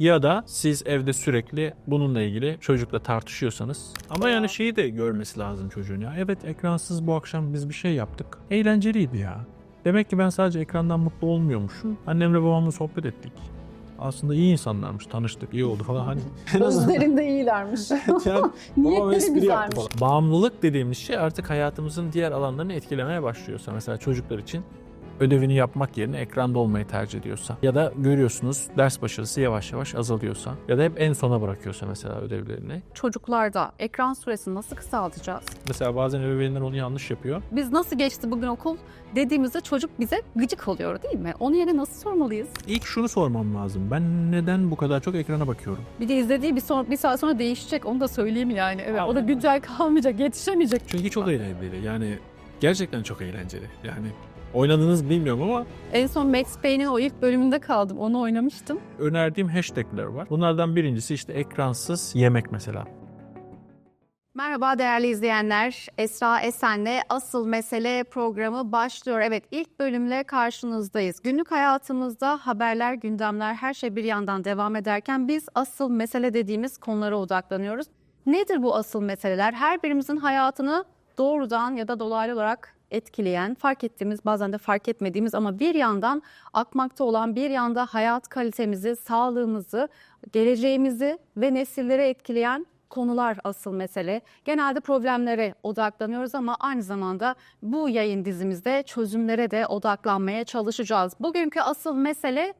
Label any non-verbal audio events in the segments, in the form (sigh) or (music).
Ya da siz evde sürekli bununla ilgili çocukla tartışıyorsanız. Ama yani şeyi de görmesi lazım çocuğun ya. Evet ekransız bu akşam biz bir şey yaptık. Eğlenceliydi ya. Demek ki ben sadece ekrandan mutlu olmuyormuşum. Annemle babamla sohbet ettik. Aslında iyi insanlarmış. Tanıştık, iyi oldu falan. Hani (laughs) Gözlerinde iyilermiş. (laughs) yani babam Niyetleri espri yaptı güzelmiş. falan. Bağımlılık dediğimiz şey artık hayatımızın diğer alanlarını etkilemeye başlıyorsa. Mesela çocuklar için ödevini yapmak yerine ekranda olmayı tercih ediyorsa ya da görüyorsunuz ders başarısı yavaş yavaş azalıyorsa ya da hep en sona bırakıyorsa mesela ödevlerini. Çocuklarda ekran süresini nasıl kısaltacağız? Mesela bazen ebeveynler onu yanlış yapıyor. Biz nasıl geçti bugün okul dediğimizde çocuk bize gıcık oluyor değil mi? Onu yine nasıl sormalıyız? İlk şunu sormam lazım. Ben neden bu kadar çok ekrana bakıyorum? Bir de izlediği bir, son, bir saat sonra değişecek onu da söyleyeyim yani. Evet, o da güncel kalmayacak, yetişemeyecek. Çünkü çok eğlenceli. Yani gerçekten çok eğlenceli. Yani oynadığınız bilmiyorum ama En son Max Payne'in o ilk bölümünde kaldım. Onu oynamıştım. önerdiğim hashtagler var. Bunlardan birincisi işte ekransız yemek mesela. Merhaba değerli izleyenler. Esra Esen'le Asıl Mesele programı başlıyor. Evet ilk bölümle karşınızdayız. Günlük hayatımızda haberler, gündemler her şey bir yandan devam ederken biz asıl mesele dediğimiz konulara odaklanıyoruz. Nedir bu asıl meseleler? Her birimizin hayatını doğrudan ya da dolaylı olarak etkileyen, fark ettiğimiz bazen de fark etmediğimiz ama bir yandan akmakta olan bir yanda hayat kalitemizi, sağlığımızı, geleceğimizi ve nesillere etkileyen konular asıl mesele. Genelde problemlere odaklanıyoruz ama aynı zamanda bu yayın dizimizde çözümlere de odaklanmaya çalışacağız. Bugünkü asıl mesele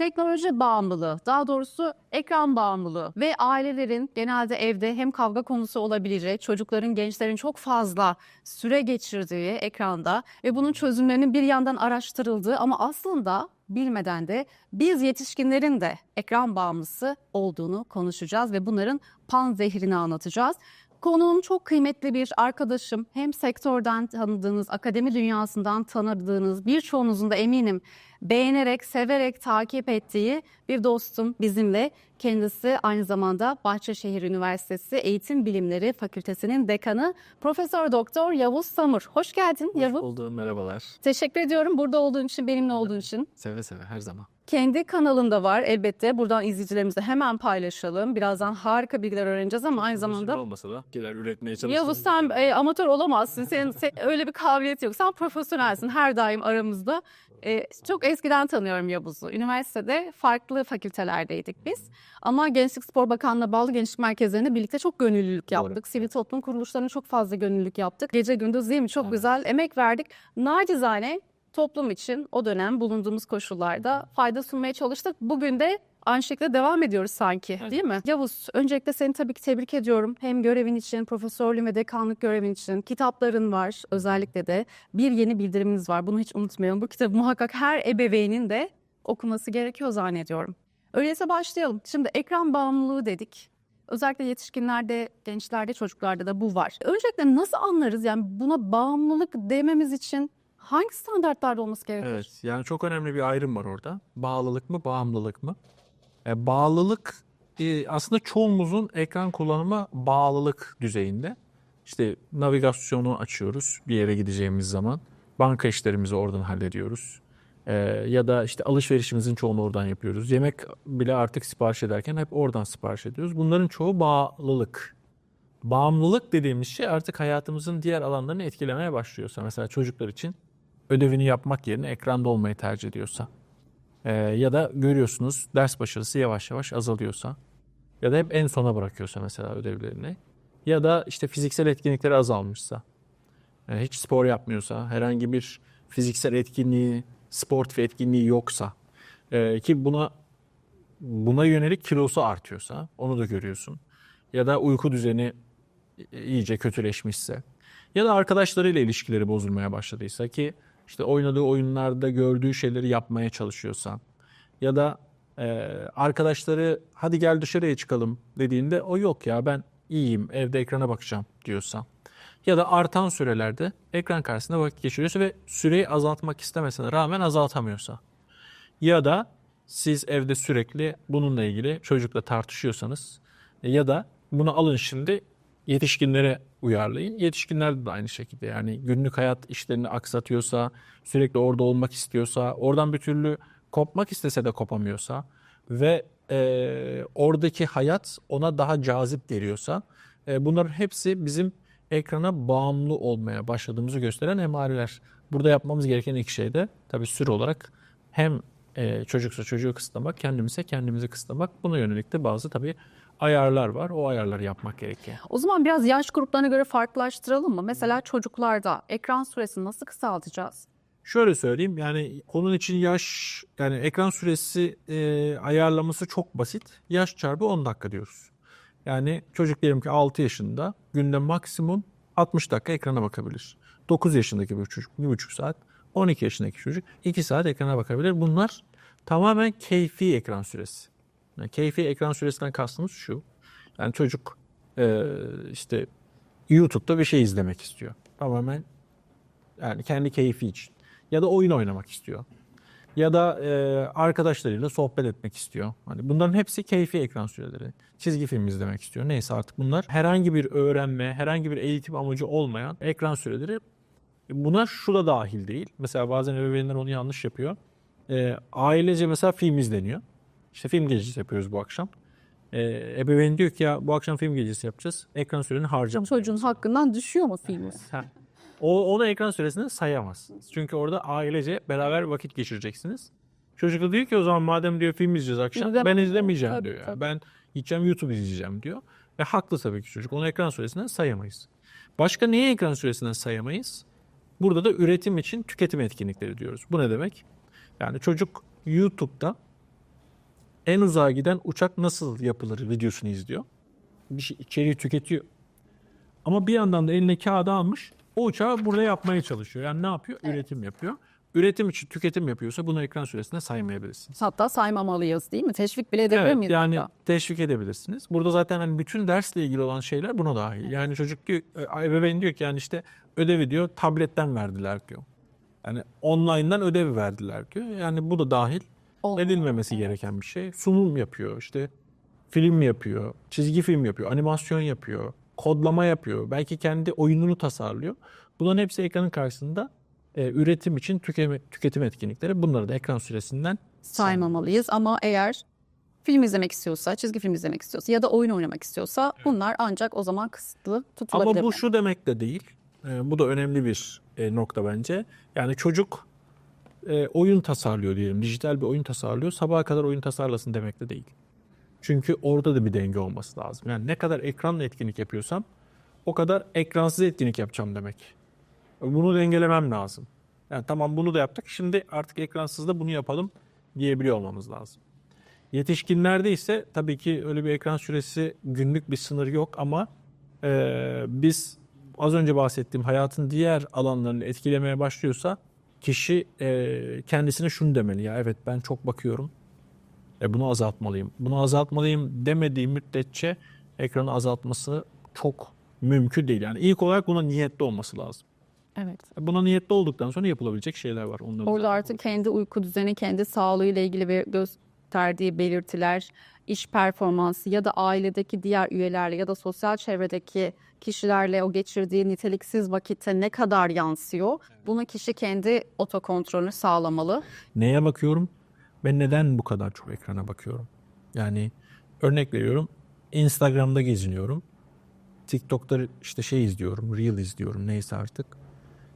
teknoloji bağımlılığı, daha doğrusu ekran bağımlılığı ve ailelerin genelde evde hem kavga konusu olabilecek, çocukların, gençlerin çok fazla süre geçirdiği ekranda ve bunun çözümlerinin bir yandan araştırıldığı ama aslında bilmeden de biz yetişkinlerin de ekran bağımlısı olduğunu konuşacağız ve bunların pan zehrini anlatacağız. Konuğum çok kıymetli bir arkadaşım. Hem sektörden tanıdığınız, akademi dünyasından tanıdığınız, birçoğunuzun da eminim beğenerek, severek takip ettiği bir dostum bizimle. Kendisi aynı zamanda Bahçeşehir Üniversitesi Eğitim Bilimleri Fakültesinin dekanı Profesör Doktor Yavuz Samur. Hoş geldin Yavuz. Oldu merhabalar. Teşekkür ediyorum burada olduğun için, benimle olduğun için. Seve seve her zaman. Kendi kanalında var elbette. Buradan izleyicilerimize hemen paylaşalım. Birazdan harika bilgiler öğreneceğiz ama aynı zamanda olmasa da şeyler üretmeye çalışıyoruz. Yavuz sen e, amatör olamazsın. Senin, sen- öyle bir kabiliyet yok. Sen profesyonelsin her daim aramızda. E, çok eskiden tanıyorum Yavuz'u. Üniversitede farklı fakültelerdeydik biz. Ama Gençlik Spor Bakanlığı'na bağlı gençlik merkezlerinde birlikte çok gönüllülük yaptık. Sivil toplum kuruluşlarına çok fazla gönüllülük yaptık. Gece gündüz değil mi? Çok güzel emek verdik. Nacizane toplum için o dönem bulunduğumuz koşullarda fayda sunmaya çalıştık. Bugün de aynı şekilde devam ediyoruz sanki Evet. değil mi? Yavuz öncelikle seni tabii ki tebrik ediyorum. Hem görevin için, profesörlüğün ve dekanlık görevin için kitapların var özellikle de. Bir yeni bildiriminiz var bunu hiç unutmayalım. Bu kitabı muhakkak her ebeveynin de okuması gerekiyor zannediyorum. Öyleyse başlayalım. Şimdi ekran bağımlılığı dedik. Özellikle yetişkinlerde, gençlerde, çocuklarda da bu var. Öncelikle nasıl anlarız? Yani buna bağımlılık dememiz için hangi standartlarda olması gerekiyor? Evet yani çok önemli bir ayrım var orada. Bağlılık mı bağımlılık mı? E, bağlılık e, aslında çoğumuzun ekran kullanımı bağlılık düzeyinde. İşte navigasyonu açıyoruz bir yere gideceğimiz zaman. Banka işlerimizi oradan hallediyoruz. E, ya da işte alışverişimizin çoğunu oradan yapıyoruz. Yemek bile artık sipariş ederken hep oradan sipariş ediyoruz. Bunların çoğu bağlılık. Bağımlılık dediğimiz şey artık hayatımızın diğer alanlarını etkilemeye başlıyorsa. Mesela çocuklar için ödevini yapmak yerine ekranda olmayı tercih ediyorsa Ee, ya da görüyorsunuz ders başarısı yavaş yavaş azalıyorsa ya da hep en sona bırakıyorsa mesela ödevlerini ya da işte fiziksel etkinlikleri azalmışsa e, hiç spor yapmıyorsa herhangi bir fiziksel etkinliği sport ve etkinliği yoksa e, ki buna buna yönelik kilosu artıyorsa onu da görüyorsun. Ya da uyku düzeni iyice kötüleşmişse ya da arkadaşlarıyla ilişkileri bozulmaya başladıysa ki işte oynadığı oyunlarda gördüğü şeyleri yapmaya çalışıyorsa ya da e, arkadaşları hadi gel dışarıya çıkalım dediğinde o yok ya ben iyiyim evde ekrana bakacağım diyorsa ya da artan sürelerde ekran karşısında vakit geçiriyorsa ve süreyi azaltmak istemesine rağmen azaltamıyorsa ya da siz evde sürekli bununla ilgili çocukla tartışıyorsanız ya da bunu alın şimdi yetişkinlere uyarlayın. Yetişkinler de aynı şekilde yani günlük hayat işlerini aksatıyorsa, sürekli orada olmak istiyorsa, oradan bir türlü kopmak istese de kopamıyorsa ve e, oradaki hayat ona daha cazip geliyorsa e, bunların hepsi bizim ekrana bağımlı olmaya başladığımızı gösteren emareler. Burada yapmamız gereken iki şey de tabii süre olarak hem e, çocuksa çocuğu kısıtlamak, kendimize kendimizi kısıtlamak. Buna yönelik de bazı tabii ayarlar var. O ayarları yapmak gerekiyor. O zaman biraz yaş gruplarına göre farklılaştıralım mı? Mesela çocuklarda ekran süresini nasıl kısaltacağız? Şöyle söyleyeyim yani onun için yaş yani ekran süresi e, ayarlaması çok basit. Yaş çarpı 10 dakika diyoruz. Yani çocuk diyelim ki 6 yaşında günde maksimum 60 dakika ekrana bakabilir. 9 yaşındaki bir çocuk 1,5 saat. 12 yaşındaki çocuk 2 saat ekrana bakabilir. Bunlar tamamen keyfi ekran süresi. Yani keyfi ekran süresinden kastımız şu. Yani çocuk e, işte YouTube'da bir şey izlemek istiyor. Tamamen yani kendi keyfi için. Ya da oyun oynamak istiyor. Ya da e, arkadaşlarıyla sohbet etmek istiyor. Hani bunların hepsi keyfi ekran süreleri. Çizgi film izlemek istiyor. Neyse artık bunlar herhangi bir öğrenme, herhangi bir eğitim amacı olmayan ekran süreleri. Buna şu da dahil değil. Mesela bazen ebeveynler onu yanlış yapıyor. E, ailece mesela film izleniyor. İşte film gecesi yapıyoruz bu akşam. E, ebeveyn diyor ki ya bu akşam film gecesi yapacağız. Ekran süreni harcama. Çocuğun hakkından düşüyor mu film? (laughs) O, onu ekran süresini sayamazsınız. Çünkü orada ailece beraber vakit geçireceksiniz. Çocuk da diyor ki o zaman madem diyor film izleyeceğiz akşam İzlemem. ben izlemeyeceğim Tabii, diyor. Yani. tabii. Ben gideceğim YouTube izleyeceğim diyor. Ve haklı tabii ki çocuk. Onu ekran süresinden sayamayız. Başka neyi ekran süresinden sayamayız? Burada da üretim için tüketim etkinlikleri diyoruz. Bu ne demek? Yani çocuk YouTube'da en uzağa giden uçak nasıl yapılır videosunu izliyor. Bir şey içeriği tüketiyor. Ama bir yandan da eline kağıdı almış o uçağı burada yapmaya çalışıyor. Yani ne yapıyor? Üretim yapıyor. Üretim için tüketim yapıyorsa bunu ekran süresinde saymayabilirsiniz. Hatta saymamalıyız değil mi? Teşvik bile edebilir Evet miyiz? yani burada? teşvik edebilirsiniz. Burada zaten hani bütün dersle ilgili olan şeyler buna dahil. Yani çocuk diyor, e, ebeveyn diyor ki yani işte ödevi diyor tabletten verdiler diyor. Yani online'dan ödevi verdiler diyor. Yani bu da dahil Olmaz. edilmemesi gereken bir şey. Sunum yapıyor işte film yapıyor, çizgi film yapıyor, animasyon yapıyor, kodlama yapıyor. Belki kendi oyununu tasarlıyor. Bunların hepsi ekranın karşısında e, üretim için tüketim, tüketim etkinlikleri. Bunları da ekran süresinden saymamalıyız ama eğer film izlemek istiyorsa, çizgi film izlemek istiyorsa ya da oyun oynamak istiyorsa bunlar ancak o zaman kısıtlı tutulabilir. Ama bu mi? şu demek de değil. E, bu da önemli bir e, nokta bence. Yani çocuk e, oyun tasarlıyor diyelim. Dijital bir oyun tasarlıyor. Sabaha kadar oyun tasarlasın demek de değil. Çünkü orada da bir denge olması lazım. Yani ne kadar ekranla etkinlik yapıyorsam o kadar ekransız etkinlik yapacağım demek. Bunu dengelemem lazım. Yani tamam bunu da yaptık. Şimdi artık ekransız da bunu yapalım diyebiliyor olmamız lazım. Yetişkinlerde ise tabii ki öyle bir ekran süresi günlük bir sınır yok ama e, biz az önce bahsettiğim hayatın diğer alanlarını etkilemeye başlıyorsa kişi e, kendisine şunu demeli ya evet ben çok bakıyorum e, bunu azaltmalıyım. Bunu azaltmalıyım demediği müddetçe ekranı azaltması çok mümkün değil. Yani ilk olarak buna niyetli olması lazım. Evet. E, Buna niyetli olduktan sonra yapılabilecek şeyler var. Onları Orada artık kendi uyku düzeni, kendi sağlığıyla ilgili ve gösterdiği belirtiler, iş performansı ya da ailedeki diğer üyelerle ya da sosyal çevredeki kişilerle o geçirdiği niteliksiz vakitte ne kadar yansıyor? Bunu kişi kendi otokontrolünü sağlamalı. Neye bakıyorum? Ben neden bu kadar çok ekrana bakıyorum? Yani örnek veriyorum. Instagram'da geziniyorum. TikTok'ta işte şey izliyorum, Reel izliyorum neyse artık.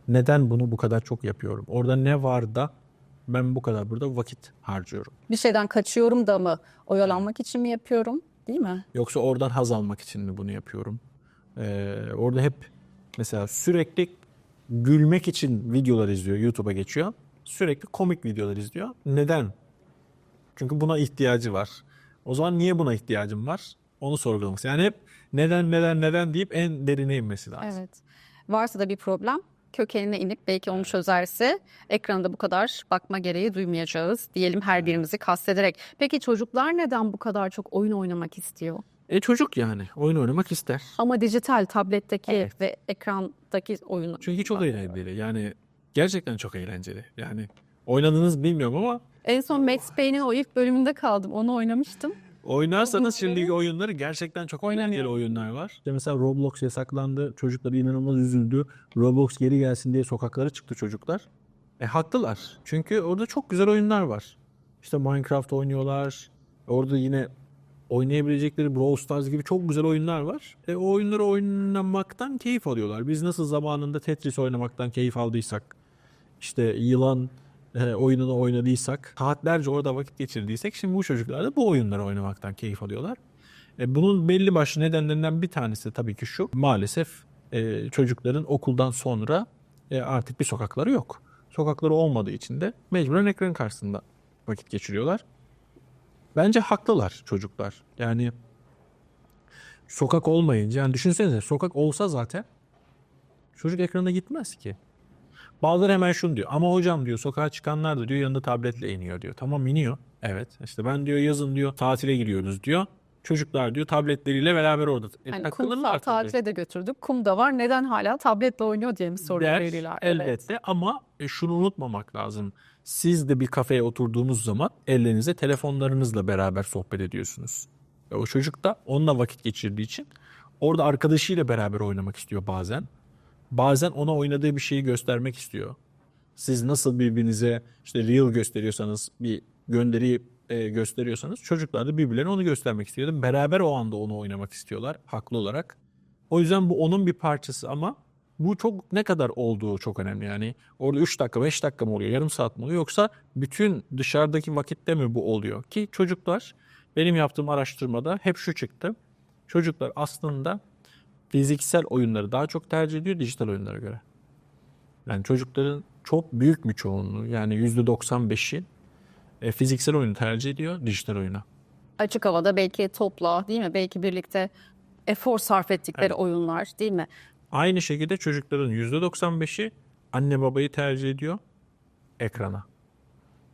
Neden bunu bu kadar çok yapıyorum? Orada ne var da ben bu kadar burada vakit harcıyorum? Bir şeyden kaçıyorum da mı? Oyalanmak için mi yapıyorum? Değil mi? Yoksa oradan haz almak için mi bunu yapıyorum? Ee, orada hep mesela sürekli gülmek için videolar izliyor, YouTube'a geçiyor. Sürekli komik videolar izliyor. Neden? Çünkü buna ihtiyacı var. O zaman niye buna ihtiyacım var? Onu sorgulaması. Yani hep neden neden neden deyip en derine inmesi lazım. Evet. Varsa da bir problem kökenine inip belki onu çözerse ekranda bu kadar bakma gereği duymayacağız diyelim her birimizi kastederek. Peki çocuklar neden bu kadar çok oyun oynamak istiyor? E çocuk yani oyun oynamak ister. Ama dijital tabletteki Evet. ve ekrandaki oyunu. Çünkü çok eğlenceli. Yani gerçekten çok eğlenceli. Yani oynadığınız bilmiyorum ama En son Max Payne'in o ilk bölümünde kaldım. Onu oynamıştım. Oynarsanız şimdiki oyunları gerçekten çok oynanıyor oyunlar var. İşte mesela Roblox yasaklandı. Çocuklar inanılmaz üzüldü. Roblox geri gelsin diye sokaklara çıktı çocuklar. E haklılar. Çünkü orada çok güzel oyunlar var. İşte Minecraft oynuyorlar. Orada yine oynayabilecekleri Brawl Stars gibi çok güzel oyunlar var. E, o oyunları oynamaktan keyif alıyorlar. Biz nasıl zamanında Tetris oynamaktan keyif aldıysak, işte yılan e, oyununu oynadıysak, saatlerce orada vakit geçirdiysek şimdi bu çocuklar da bu oyunları oynamaktan keyif alıyorlar. E, bunun belli başlı nedenlerinden bir tanesi tabii ki şu. Maalesef e, çocukların okuldan sonra e, artık bir sokakları yok. Sokakları olmadığı için de mecburen ekran karşısında vakit geçiriyorlar. Bence haklılar çocuklar. Yani sokak olmayınca yani düşünsenize sokak olsa zaten çocuk ekrana gitmez ki. Bazıları hemen şunu diyor. Ama hocam diyor sokağa çıkanlar da diyor yanında tabletle iniyor diyor. Tamam iniyor. Evet. İşte ben diyor yazın diyor tatile gidiyoruz diyor. Çocuklar diyor tabletleriyle beraber orada. E, Yani takılırlar kumsal tatile de götürdük. Kum da var. Neden hala tabletle oynuyor diye mi soruyor veliler? elbette ama e, şunu unutmamak lazım. Siz de bir kafeye oturduğunuz zaman ellerinize telefonlarınızla beraber sohbet ediyorsunuz. Ve o çocuk da onunla vakit geçirdiği için orada arkadaşıyla beraber oynamak istiyor bazen. Bazen ona oynadığı bir şeyi göstermek istiyor. Siz nasıl birbirinize işte reel gösteriyorsanız bir gönderi e, gösteriyorsanız çocuklar da birbirlerine onu göstermek istiyor. Beraber o anda onu oynamak istiyorlar haklı olarak. O yüzden bu onun bir parçası ama bu çok ne kadar olduğu çok önemli. Yani orada 3 dakika 5 dakika mı oluyor yarım saat mi oluyor yoksa bütün dışarıdaki vakitte mi bu oluyor? Ki çocuklar benim yaptığım araştırmada hep şu çıktı. Çocuklar aslında fiziksel oyunları daha çok tercih ediyor dijital oyunlara göre. Yani çocukların çok büyük bir çoğunluğu yani %95'i e, fiziksel oyunu tercih ediyor dijital oyuna. Açık havada belki topla değil mi? Belki birlikte efor sarf ettikleri oyunlar değil mi? Aynı şekilde çocukların %95'i anne babayı tercih ediyor ekrana.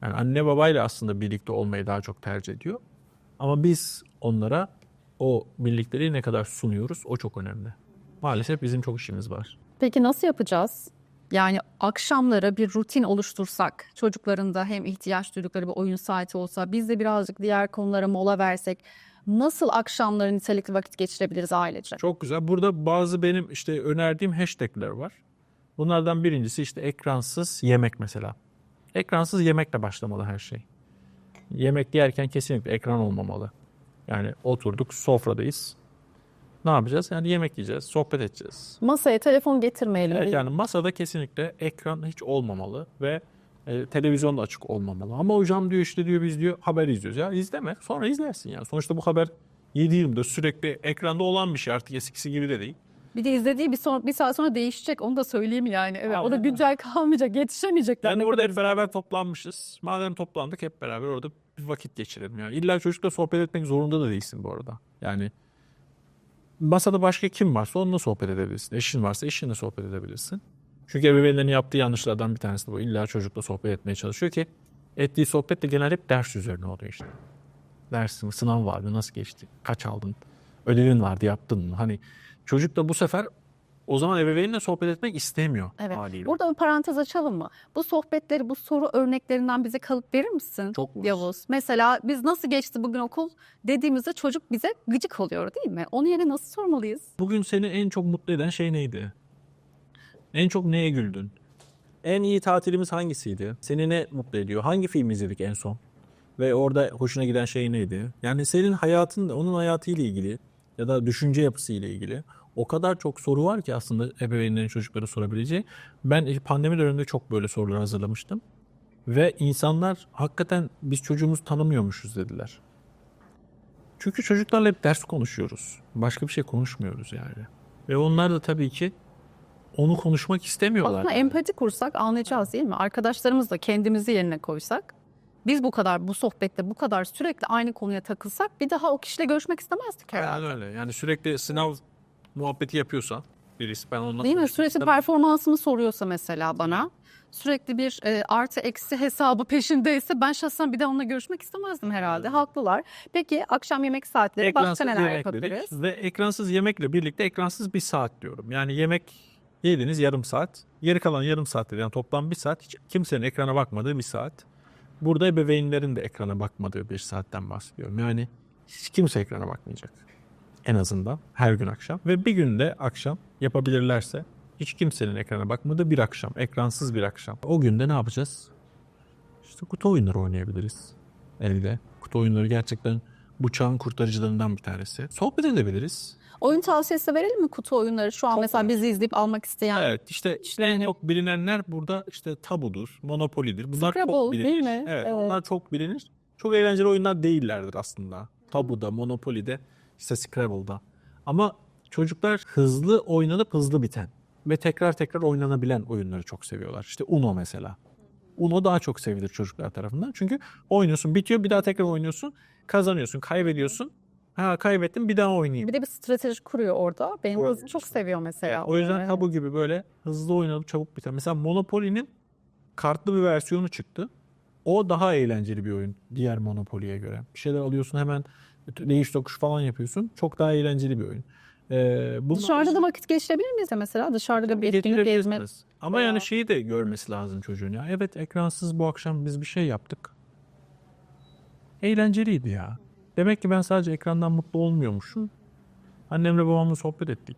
Yani anne babayla aslında birlikte olmayı daha çok tercih ediyor. Ama biz onlara o birlikleri ne kadar sunuyoruz o çok önemli. Maalesef bizim çok işimiz var. Peki nasıl yapacağız? Yani akşamlara bir rutin oluştursak, çocukların da hem ihtiyaç duydukları bir oyun saati olsa, biz de birazcık diğer konulara mola versek, nasıl akşamları nitelikli vakit geçirebiliriz ailece? Çok güzel. Burada bazı benim işte önerdiğim hashtagler var. Bunlardan birincisi işte ekransız yemek mesela. Ekransız yemekle başlamalı her şey. Yemek yerken kesinlikle ekran olmamalı. Yani oturduk sofradayız. Ne yapacağız? Yani yemek yiyeceğiz, sohbet edeceğiz. Masaya telefon getirmeyelim. Evet, yani masada kesinlikle ekran hiç olmamalı ve e, televizyon da açık olmamalı. Ama hocam diyor işte diyor biz diyor haber izliyoruz. Ya izleme sonra izlersin yani. Sonuçta bu haber 7-24 sürekli ekranda olan bir şey artık eskisi gibi de değil. Bir de izlediği bir, son, bir saat sonra değişecek. Onu da söyleyeyim yani. Evet, o da Aynen. güncel kalmayacak. Yetişemeyecekler. Yani orada hep beraber toplanmışız. Madem toplandık hep beraber orada vakit geçirelim. Yani illa çocukla sohbet etmek zorunda da değilsin bu arada. Yani masada başka kim varsa onunla sohbet edebilirsin. Eşin varsa eşinle sohbet edebilirsin. Çünkü ebeveynlerin yaptığı yanlışlardan bir tanesi de bu. İlla çocukla sohbet etmeye çalışıyor ki ettiği sohbet de genel hep ders üzerine oluyor işte. Dersin, sınav vardı, nasıl geçti, kaç aldın, ödevin vardı, yaptın mı? Hani çocuk da bu sefer o zaman ebeveynle sohbet etmek istemiyor Evet. haliyle. Burada bir parantez açalım mı? Bu sohbetleri, bu soru örneklerinden bize kalıp verir misin? Çok var. Yavuz. Mesela biz nasıl geçti bugün okul dediğimizde çocuk bize gıcık oluyor değil mi? Onun yerine nasıl sormalıyız? Bugün seni en çok mutlu eden şey neydi? En çok neye güldün? En iyi tatilimiz hangisiydi? Seni ne mutlu ediyor? Hangi film izledik en son? Ve orada hoşuna giden şey neydi? Yani senin hayatın da onun hayatıyla ilgili ya da düşünce yapısıyla ilgili o kadar çok soru var ki aslında ebeveynlerin çocuklara sorabileceği. Ben pandemi döneminde çok böyle sorular hazırlamıştım. Ve insanlar hakikaten biz çocuğumuzu tanımıyormuşuz dediler. Çünkü çocuklarla hep ders konuşuyoruz. Başka bir şey konuşmuyoruz yani. Ve onlar da tabii ki onu konuşmak istemiyorlar. Aslında empati kursak anlayacağız değil mi? Arkadaşlarımız da kendimizi yerine koysak biz bu kadar bu sohbette bu kadar sürekli aynı konuya takılsak bir daha o kişiyle görüşmek istemezdik herhalde. Yani öyle. Yani sürekli sınav muhabbeti yapıyorsa birisi ben onunla Değil mi? Sürekli istemem. performansımı soruyorsa mesela bana sürekli bir e, artı eksi hesabı peşindeyse ben şahsen bir daha onunla görüşmek istemezdim herhalde. Haklılar. Peki akşam yemek saatleri başka Ekransız neler yemek dedik. yapabiliriz? Ve ekransız yemekle birlikte ekransız bir saat diyorum. Yani yemek yediniz yarım saat. Geri kalan yarım saat yani toplam bir saat. Hiç kimsenin ekrana bakmadığı bir saat. Burada ebeveynlerin de ekrana bakmadığı bir saatten bahsediyorum. Yani hiç kimse ekrana bakmayacak. En azından her gün akşam. Ve bir günde akşam yapabilirlerse hiç kimsenin ekrana bakmadığı bir akşam. Ekransız bir akşam. O günde ne yapacağız? İşte kutu oyunları oynayabiliriz. Elde. kutu oyunları gerçekten bu çağın kurtarıcılarından bir tanesi. Sohbet edebiliriz. Oyun tavsiyesi verelim mi kutu oyunları? Şu an mesela bizi izleyip almak isteyen. Evet işte, işte en çok bilinenler burada işte tabudur, monopolidir. Bunlar Scrabble, çok bilinir. değil mi? Evet, Evet. bunlar çok bilinir. Çok eğlenceli oyunlar değillerdir aslında. Tabuda, Monopoly'de, işte Scrabble'da. Ama çocuklar hızlı oynanıp hızlı biten ve tekrar tekrar oynanabilen oyunları çok seviyorlar. İşte Uno mesela. Uno daha çok sevilir çocuklar tarafından. Çünkü oynuyorsun, bitiyor, bir daha tekrar oynuyorsun, kazanıyorsun, kaybediyorsun. Ha kaybettim, bir daha oynayayım. Bir de bir strateji kuruyor orada. Benim kızım çok seviyor mesela. O yüzden Evet. tabu gibi böyle hızlı oynanıp çabuk biten. Mesela Monopoly'nin kartlı bir versiyonu çıktı. O daha eğlenceli bir oyun diğer Monopoly'ye göre. Bir şeyler alıyorsun hemen değiş tokuş falan yapıyorsun. Çok daha eğlenceli bir oyun. Ee, bunun Dışarıda da vakit geçirebilir miyiz mesela? Dışarıda da bir etkinlik gezme. Ama veya- yani şeyi de görmesi lazım çocuğun ya. Evet ekransız bu akşam biz bir şey yaptık. Eğlenceliydi ya. Demek ki ben sadece ekrandan mutlu olmuyormuşum. Annemle babamla sohbet ettik.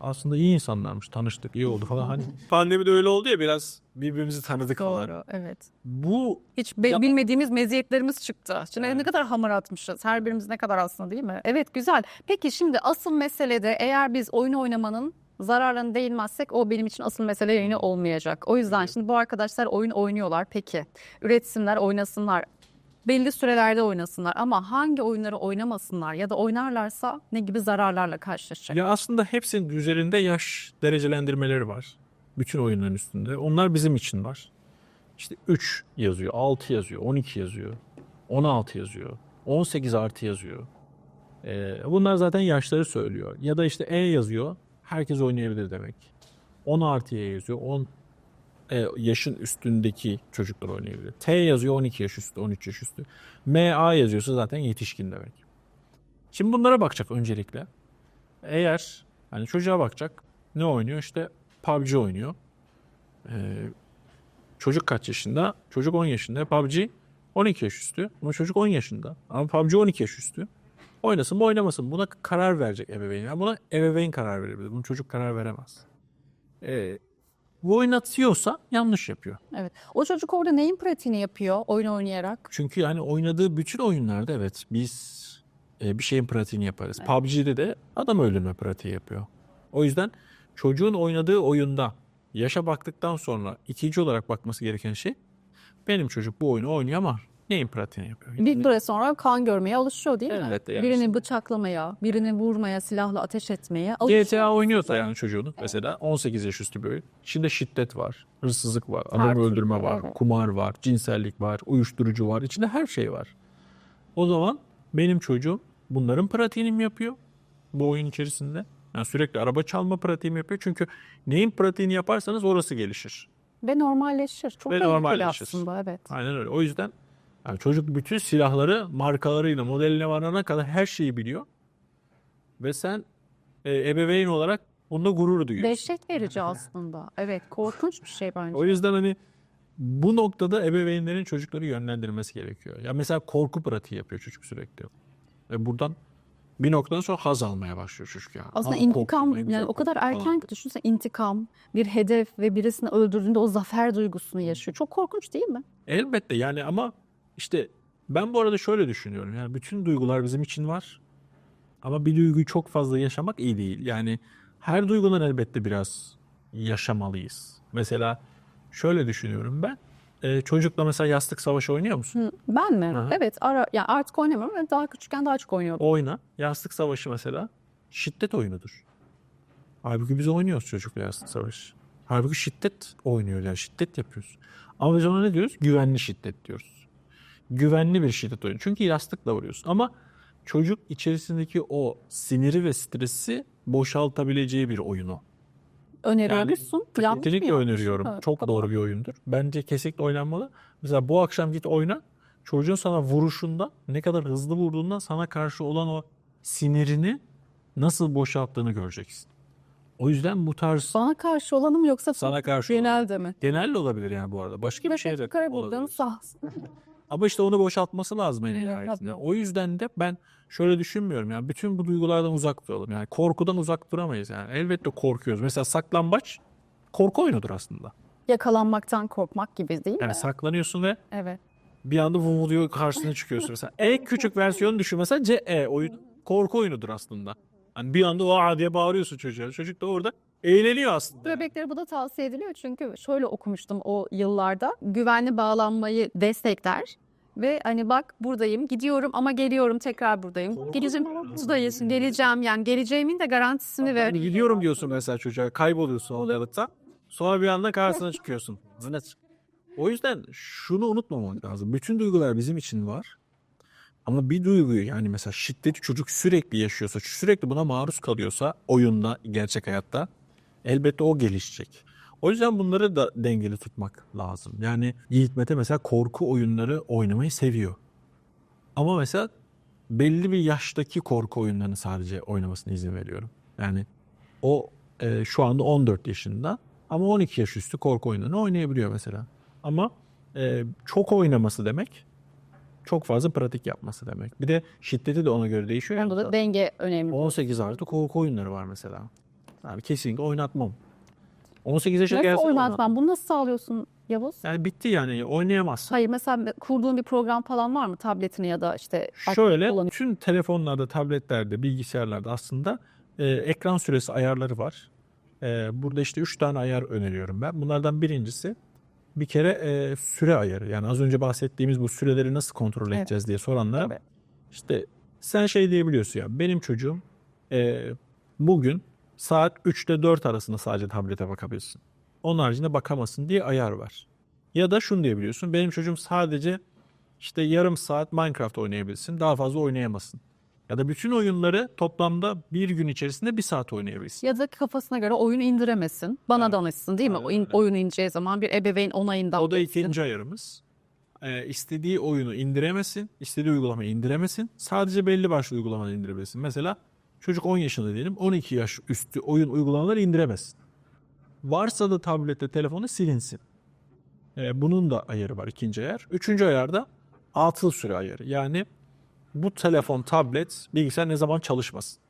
Aslında iyi insanlarmış. Tanıştık, iyi oldu falan. Hani (laughs) pandemide öyle oldu ya biraz birbirimizi tanıdık falan. Doğru, evet. Bu Hiç be- Ya- bilmediğimiz meziyetlerimiz çıktı. Şimdi Evet. ne kadar hamur atmışız. Her birimiz ne kadar aslında değil mi? Evet güzel. Peki şimdi asıl mesele de eğer biz oyun oynamanın zararlarını değinmezsek o benim için asıl mesele yine olmayacak. O yüzden şimdi bu arkadaşlar oyun oynuyorlar. Peki üretsinler, oynasınlar. Belli sürelerde oynasınlar ama hangi oyunları oynamasınlar ya da oynarlarsa ne gibi zararlarla karşılaşacak? ya aslında hepsinin üzerinde yaş derecelendirmeleri var. Bütün oyunların üstünde. Onlar bizim için var. İşte 3 yazıyor, 6 yazıyor, 12 yazıyor, 16 yazıyor, 18 artı yazıyor. Ee, bunlar zaten yaşları söylüyor. Ya da işte E yazıyor, herkes oynayabilir demek. 10 artıya yazıyor, 10 e, yaşın üstündeki çocuklar oynayabilir. T yazıyor 12 yaş üstü, 13 yaş üstü. MA yazıyorsa zaten yetişkin demek. Şimdi bunlara bakacak öncelikle. Eğer hani çocuğa bakacak ne oynuyor? İşte PUBG oynuyor. Ee, çocuk kaç yaşında? Çocuk 10 yaşında. PUBG 12 yaş üstü. Ama çocuk 10 yaşında. Ama PUBG 12 yaş üstü. Oynasın mı oynamasın. Buna karar verecek ebeveyn. Yani buna ebeveyn karar verebilir. Bunu çocuk karar veremez. Ee, bu oynatıyorsa yanlış yapıyor. Evet. O çocuk orada neyin pratiğini yapıyor oyun oynayarak? Çünkü yani oynadığı bütün oyunlarda evet biz e, bir şeyin pratiğini yaparız. PUBG'de de adam öldürme pratiği yapıyor. O yüzden çocuğun oynadığı oyunda yaşa baktıktan sonra ikinci olarak bakması gereken şey benim çocuk bu oyunu oynuyor ama neyin pratiğini yapıyor? Bir süre sonra kan görmeye alışıyor değil mi? Evet, yani birini bıçaklamaya, birini vurmaya, silahla ateş etmeye alışıyor. GTA oynuyorsa yani çocuğunun mesela 18 yaş üstü bir oyun. İçinde şiddet var, hırsızlık var, adam Her türlü, öldürme var, evet. kumar var, cinsellik var, uyuşturucu var. İçinde her şey var. O zaman benim çocuğum bunların pratiğini mi yapıyor bu oyun içerisinde? Yani sürekli araba çalma pratiği mi yapıyor? Çünkü neyin pratiğini yaparsanız orası gelişir. Ve normalleşir. Çok Ve normalleşir. aslında evet. Aynen öyle. O yüzden yani çocuk bütün silahları markalarıyla modeline varana kadar her şeyi biliyor. Ve sen e, ebeveyn olarak bunda gurur duyuyorsun. Dehşet verici aslında. Evet korkunç bir şey bence. O yüzden hani bu noktada ebeveynlerin çocukları yönlendirmesi gerekiyor. Ya mesela korku pratiği yapıyor çocuk sürekli. Ve buradan bir noktadan sonra haz almaya başlıyor çocuk ya. Aslında Aa, intikam korktum, yani o kadar erken falan. ki düşünsene intikam, bir hedef ve birisini öldürdüğünde o zafer duygusunu yaşıyor. Çok korkunç değil mi? Elbette yani ama işte ben bu arada şöyle düşünüyorum. Yani bütün duygular bizim için var. Ama bir duyguyu çok fazla yaşamak iyi değil. Yani her duygudan elbette biraz yaşamalıyız. Mesela şöyle düşünüyorum ben. Ee, çocukla mesela yastık savaşı oynuyor musun? Ben mi? Aha. Evet ara, yani artık oynamıyorum. Daha küçükken daha çok oynuyordum. Oyna. Yastık savaşı mesela şiddet oyunudur. Halbuki biz oynuyoruz çocukla yastık savaşı. Halbuki şiddet oynuyoruz yani şiddet yapıyoruz. Ama biz ona ne diyoruz? Güvenli şiddet diyoruz. Güvenli bir şiddet oyunu. Çünkü yastıkla vuruyorsun. Ama çocuk içerisindeki o siniri ve stresi boşaltabileceği bir oyunu. Öneriyor Yani Kesinlikle öneriyorum. Evet, Çok tamam. doğru bir oyundur. Bence kesinlikle oynanmalı. Mesela bu akşam git oyna. Çocuğun sana vuruşunda ne kadar hızlı vurduğundan sana karşı olan o sinirini nasıl boşalttığını göreceksin. O yüzden bu tarz Bana karşı olanı mı yoksa sana karşı olan- genelde mi? genel de olabilir yani bu arada. Başka bir şey de olabilir. bulduğun sah. Ama işte onu boşaltması lazım en nihayetinde. O yüzden de ben şöyle düşünmüyorum yani bütün bu duygulardan uzak duralım. Yani korkudan uzak duramayız yani. Elbette korkuyoruz. Mesela saklambaç korku oyunudur aslında. Yakalanmaktan korkmak gibi değil Yani mi? saklanıyorsun ve Evet. Bir anda vumuluyor karşısına çıkıyorsun mesela. En küçük versiyonu düşün mesela CE oyun korku oyunudur aslında. Hani bir anda aa diye bağırıyorsun çocuğa. Çocuk da orada eğleniyor aslında. Bebeklere bu da tavsiye ediliyor çünkü şöyle okumuştum o yıllarda. Güvenli bağlanmayı destekler ve hani bak buradayım, gidiyorum ama geliyorum tekrar buradayım. Geleceğim, buradayız, geleceğim yani geleceğimin de garantisini ver. Hani gidiyorum diyorsun mesela çocuğa kayboluyorsun ortalıkta. Sonra bir anda karşısına çıkıyorsun. (laughs) Evet. O yüzden şunu unutmamak lazım. Bütün duygular bizim için var. Ama bir duyguyu yani mesela şiddeti çocuk sürekli yaşıyorsa, sürekli buna maruz kalıyorsa oyunda, gerçek hayatta elbette o gelişecek. O yüzden bunları da dengeli tutmak lazım. Yani Yiğit Mete mesela korku oyunları oynamayı seviyor. Ama mesela belli bir yaştaki korku oyunlarını sadece oynamasına izin veriyorum. Yani o e, şu anda 14 yaşında ama 12 yaş üstü korku oyunlarını oynayabiliyor mesela. Ama e, çok oynaması demek çok fazla pratik yapması demek. Bir de şiddeti de ona göre değişiyor. Onda da denge önemli. 18 artı korku oyunları var mesela. Yani kesinlikle oynatmam. 18 yaşa Nasıl oynatmam? Bunu nasıl sağlıyorsun Yavuz? Yani bitti yani oynayamazsın. Hayır mesela kurduğun bir program falan var mı tabletine ya da işte Şöyle kullanıyor- bütün telefonlarda, tabletlerde, bilgisayarlarda aslında e, ekran süresi ayarları var. E, burada işte 3 tane ayar öneriyorum ben. Bunlardan birincisi bir kere e, süre ayarı. Yani az önce bahsettiğimiz bu süreleri nasıl kontrol Evet. edeceğiz diye soranlara Tabii. işte sen şey diyebiliyorsun ya benim çocuğum e, bugün saat 3 ile 4 arasında sadece tablete bakabilirsin. Onun haricinde bakamasın diye ayar var. Ya da şunu diyebiliyorsun benim çocuğum sadece işte yarım saat Minecraft oynayabilsin. Daha fazla oynayamasın. Ya da bütün oyunları toplamda bir gün içerisinde bir saat oynayabilsin. ya da kafasına göre oyun indiremesin. Bana Evet. danışsın değil mi? Aynen oyun ineceği zaman bir ebeveyn onayından. O da ikinci ayarımız. Ee, istediği oyunu indiremesin, istediği uygulamayı indiremesin. Sadece belli başlı uygulamaları indirebilsin. Mesela çocuk 10 yaşında diyelim, 12 yaş üstü oyun uygulamaları indiremesin. Varsa da tablette, telefonu silinsin. Ee, bunun da ayarı var ikinci ayar. Üçüncü ayarda atıl süre ayarı. Yani bu telefon, tablet, bilgisayar ne zaman çalışmasın.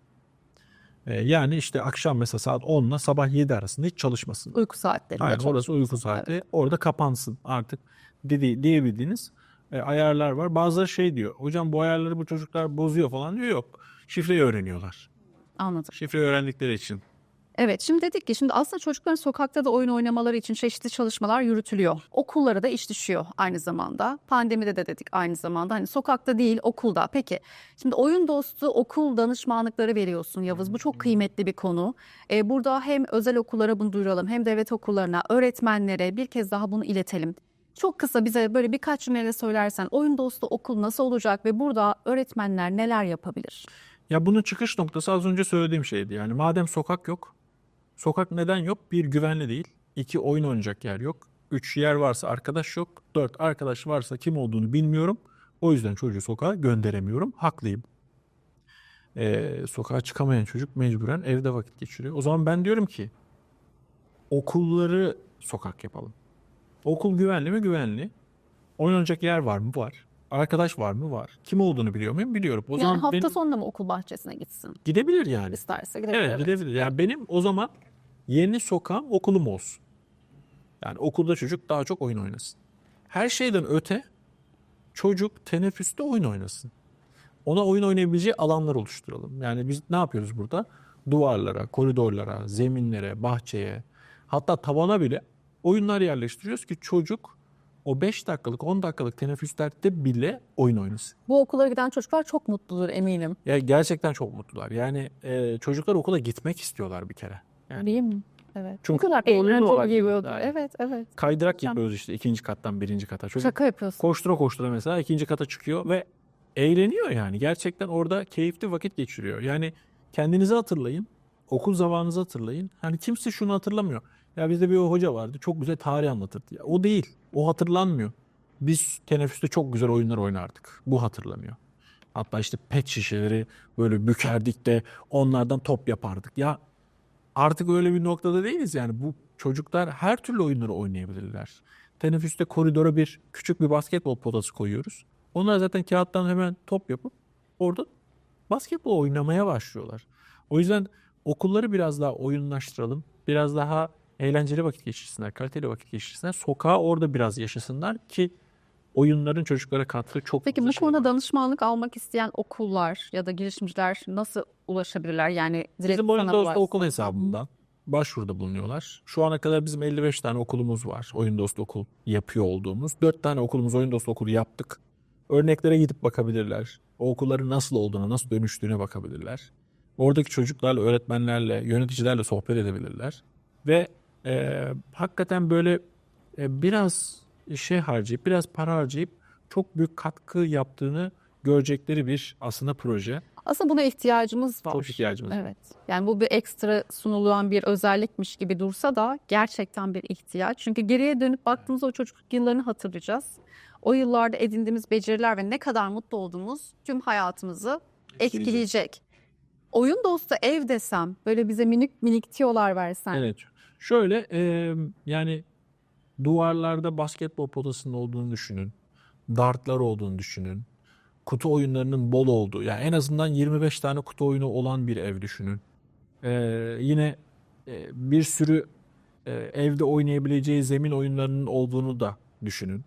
Ee, yani işte akşam mesela saat 10 ile sabah 7 arasında hiç çalışmasın. Uyku saatlerinde. Aynen çalışıyor. orası uyku saati. Orada kapansın artık dedi, diyebildiğiniz e, ayarlar var. Bazıları şey diyor. Hocam bu ayarları bu çocuklar bozuyor falan diyor. Yok. Şifreyi öğreniyorlar. Anladım. Şifre öğrendikleri için. Evet şimdi dedik ki şimdi aslında çocukların sokakta da oyun oynamaları için çeşitli çalışmalar yürütülüyor. Okullara da iş düşüyor aynı zamanda. Pandemide de dedik aynı zamanda. Hani sokakta değil okulda. Peki şimdi oyun dostu okul danışmanlıkları veriyorsun Yavuz. Bu çok kıymetli bir konu. Ee, burada hem özel okullara bunu duyuralım hem devlet okullarına, öğretmenlere bir kez daha bunu iletelim. Çok kısa bize böyle birkaç cümleyle söylersen oyun dostu okul nasıl olacak ve burada öğretmenler neler yapabilir? Ya bunun çıkış noktası az önce söylediğim şeydi. Yani madem sokak yok. Sokak neden yok? Bir güvenli değil. İki oyun oynayacak yer yok. Üç yer varsa arkadaş yok. Dört arkadaş varsa kim olduğunu bilmiyorum. O yüzden çocuğu sokağa gönderemiyorum. Haklıyım. Ee, sokağa çıkamayan çocuk mecburen evde vakit geçiriyor. O zaman ben diyorum ki okulları sokak yapalım. Okul güvenli mi? Güvenli. Oynanacak yer var mı? Var. Arkadaş var mı? Var. Kim olduğunu biliyor muyum? Biliyorum. O yani zaman hafta benim- sonunda mı okul bahçesine gitsin? gidebilir yani. İsterse gidebilir. Evet gidebilir. Yani benim o zaman yeni sokağım okulum olsun. Yani okulda çocuk daha çok oyun oynasın. Her şeyden öte çocuk teneffüste oyun oynasın. Ona oyun oynayabileceği alanlar oluşturalım. Yani biz ne yapıyoruz burada? Duvarlara, koridorlara, zeminlere, bahçeye hatta tavana bile oyunlar yerleştiriyoruz ki çocuk o 5 dakikalık 10 dakikalık teneffüslerde bile oyun oynasın. Bu okullara giden çocuklar çok mutludur eminim. Ya gerçekten çok mutlular. Yani e, çocuklar okula gitmek istiyorlar bir kere. Yani Değil mi? Evet. Çünkü Bu kadar eğlenceli geliyordu. Evet, evet. kaydırak Hocam. yapıyoruz işte ikinci kattan birinci kata. Çocuk Şaka yapıyorsun. koştura koştura mesela ikinci kata çıkıyor ve eğleniyor yani. Gerçekten orada keyifli vakit geçiriyor. Yani kendinizi hatırlayın. Okul zamanınızı hatırlayın. Hani kimse şunu hatırlamıyor. Ya bizde bir hoca vardı. Çok güzel tarih anlatırdı. Ya, o değil. O hatırlanmıyor. Biz teneffüste çok güzel oyunlar oynardık. Bu hatırlanıyor. Hatta işte pet şişeleri böyle bükerdik de onlardan top yapardık. Ya artık öyle bir noktada değiliz yani. Bu çocuklar her türlü oyunları oynayabilirler. Teneffüste koridora bir küçük bir basketbol potası koyuyoruz. Onlar zaten kağıttan hemen top yapıp orada basketbol oynamaya başlıyorlar. O yüzden okulları biraz daha oyunlaştıralım. Biraz daha eğlenceli vakit geçirsinler, kaliteli vakit geçirsinler. Sokağı orada biraz yaşasınlar ki oyunların çocuklara kattığı çok Peki bu şey konuda var. danışmanlık almak isteyen okullar ya da girişimciler nasıl ulaşabilirler? Yani direkt Bizim Oyundoz'da ulaşsın. okul hesabından başvuruda bulunuyorlar. Şu ana kadar bizim 55 tane okulumuz var. Oyundoz'da okul yapıyor olduğumuz. 4 tane okulumuz Oyundoz'da okulu yaptık. Örneklere gidip bakabilirler. O okulların nasıl olduğuna, nasıl dönüştüğüne bakabilirler. Oradaki çocuklarla, öğretmenlerle, yöneticilerle sohbet edebilirler. Ve e, hakikaten böyle e, biraz şey harcayıp, biraz para harcayıp çok büyük katkı yaptığını görecekleri bir aslında proje. Aslında buna ihtiyacımız var. Çok ihtiyacımız var. Evet. Yani bu bir ekstra sunulan bir özellikmiş gibi dursa da gerçekten bir ihtiyaç. Çünkü geriye dönüp baktığımızda o çocukluk yıllarını hatırlayacağız. O yıllarda edindiğimiz beceriler ve ne kadar mutlu olduğumuz tüm hayatımızı etkileyecek. Oyun dostu ev desem, böyle bize minik minik tiyolar versen. Evet. Şöyle e, yani duvarlarda basketbol potasının olduğunu düşünün. Dartlar olduğunu düşünün. Kutu oyunlarının bol olduğu. Yani en azından 25 tane kutu oyunu olan bir ev düşünün. E, yine e, bir sürü e, evde oynayabileceği zemin oyunlarının olduğunu da düşünün.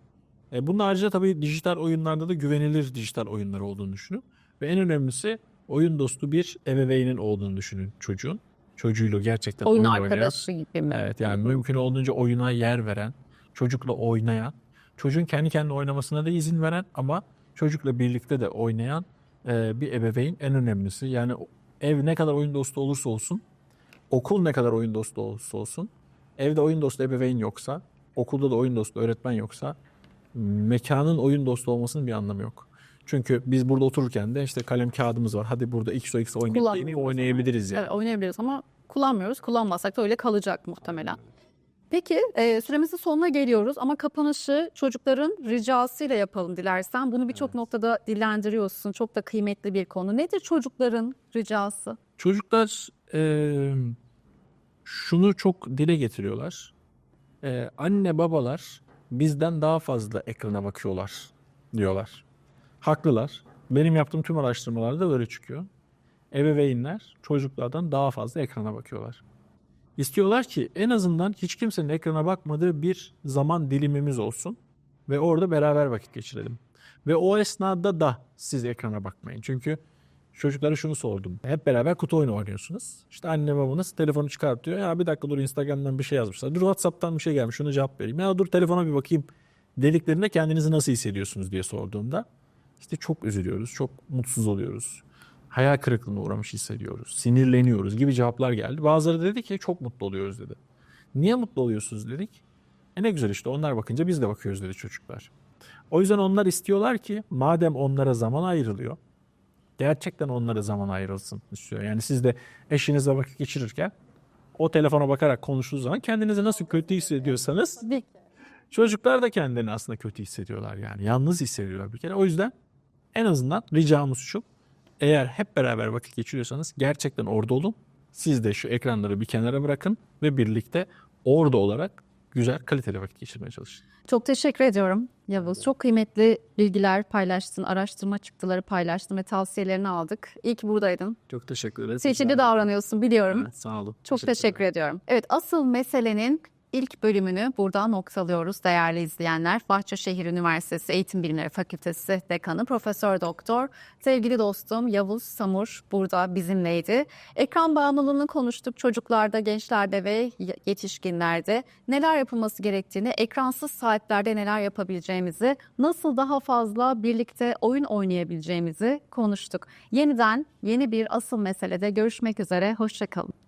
E, bunun haricinde tabii dijital oyunlarda da güvenilir dijital oyunlar olduğunu düşünün. Ve en önemlisi oyun dostu bir ebeveynin olduğunu düşünün çocuğun. Çocuğuyla gerçekten Oyun oynayan. arkadaşı gibi mi? Evet yani mümkün olduğunca oyuna yer veren, çocukla oynayan, çocuğun kendi kendine oynamasına da izin veren ama çocukla birlikte de oynayan e, bir ebeveyn en önemlisi. Yani ev ne kadar oyun dostu olursa olsun, okul ne kadar oyun dostu olursa olsun, evde oyun dostu ebeveyn yoksa, okulda da oyun dostu öğretmen yoksa mekanın oyun dostu olmasının bir anlamı yok. Çünkü biz burada otururken de işte kalem kağıdımız var. Hadi burada XOX oynayıp Kullanmıyoruz ama. oynayabiliriz yani. Evet oynayabiliriz ama kullanmıyoruz. Kullanmazsak da öyle kalacak muhtemelen. Peki e, süremizin sonuna geliyoruz ama kapanışı çocukların ricasıyla yapalım dilersen. Bunu birçok noktada dillendiriyorsun. Çok da kıymetli bir konu. Nedir çocukların ricası? Çocuklar eee, şunu çok dile getiriyorlar. Eee, anne babalar bizden daha fazla ekrana bakıyorlar diyorlar. Haklılar. Benim yaptığım tüm araştırmalarda da böyle çıkıyor. Ebeveynler çocuklardan daha fazla ekrana bakıyorlar. İstiyorlar ki en azından hiç kimsenin ekrana bakmadığı bir zaman dilimimiz olsun ve orada beraber vakit geçirelim. Ve o esnada da siz ekrana bakmayın. Çünkü çocuklara şunu sordum. Hep beraber kutu oyunu oynuyorsunuz. İşte anne babanız telefonu çıkartıyor. Ya bir dakika dur Instagram'dan bir şey yazmışlar. Dur WhatsApp'tan bir şey gelmiş. Şuna cevap vereyim. Ya dur telefona bir bakayım. Dediklerinde kendinizi nasıl hissediyorsunuz diye sorduğumda işte çok üzülüyoruz, çok mutsuz oluyoruz. Hayal kırıklığına uğramış hissediyoruz, sinirleniyoruz gibi cevaplar geldi. Bazıları dedi ki çok mutlu oluyoruz dedi. Niye mutlu oluyorsunuz dedik. E ne güzel işte onlar bakınca biz de bakıyoruz dedi çocuklar. O yüzden onlar istiyorlar ki madem onlara zaman ayrılıyor, gerçekten onlara zaman ayrılsın istiyor. Yani siz de eşinizle vakit geçirirken o telefona bakarak konuştuğunuz zaman kendinizi nasıl kötü hissediyorsanız çocuklar da kendini aslında kötü hissediyorlar yani. Yalnız hissediyorlar bir kere. O yüzden en azından ricamız şu. Eğer hep beraber vakit geçiriyorsanız gerçekten orada olun. Siz de şu ekranları bir kenara bırakın ve birlikte orada olarak güzel kaliteli vakit geçirmeye çalışın. Çok teşekkür ediyorum Yavuz. Çok kıymetli bilgiler paylaştın, araştırma çıktıları paylaştın ve tavsiyelerini aldık. İyi ki buradaydın. Çok teşekkür ederiz. Seçici davranıyorsun biliyorum. Evet, sağ olun. Çok teşekkür, ediyorum. Evet asıl meselenin ilk bölümünü burada noktalıyoruz değerli izleyenler. Bahçeşehir Üniversitesi Eğitim Bilimleri Fakültesi Dekanı Profesör Doktor sevgili dostum Yavuz Samur burada bizimleydi. Ekran bağımlılığını konuştuk çocuklarda, gençlerde ve yetişkinlerde. Neler yapılması gerektiğini, ekransız saatlerde neler yapabileceğimizi, nasıl daha fazla birlikte oyun oynayabileceğimizi konuştuk. Yeniden yeni bir asıl meselede görüşmek üzere. Hoşçakalın.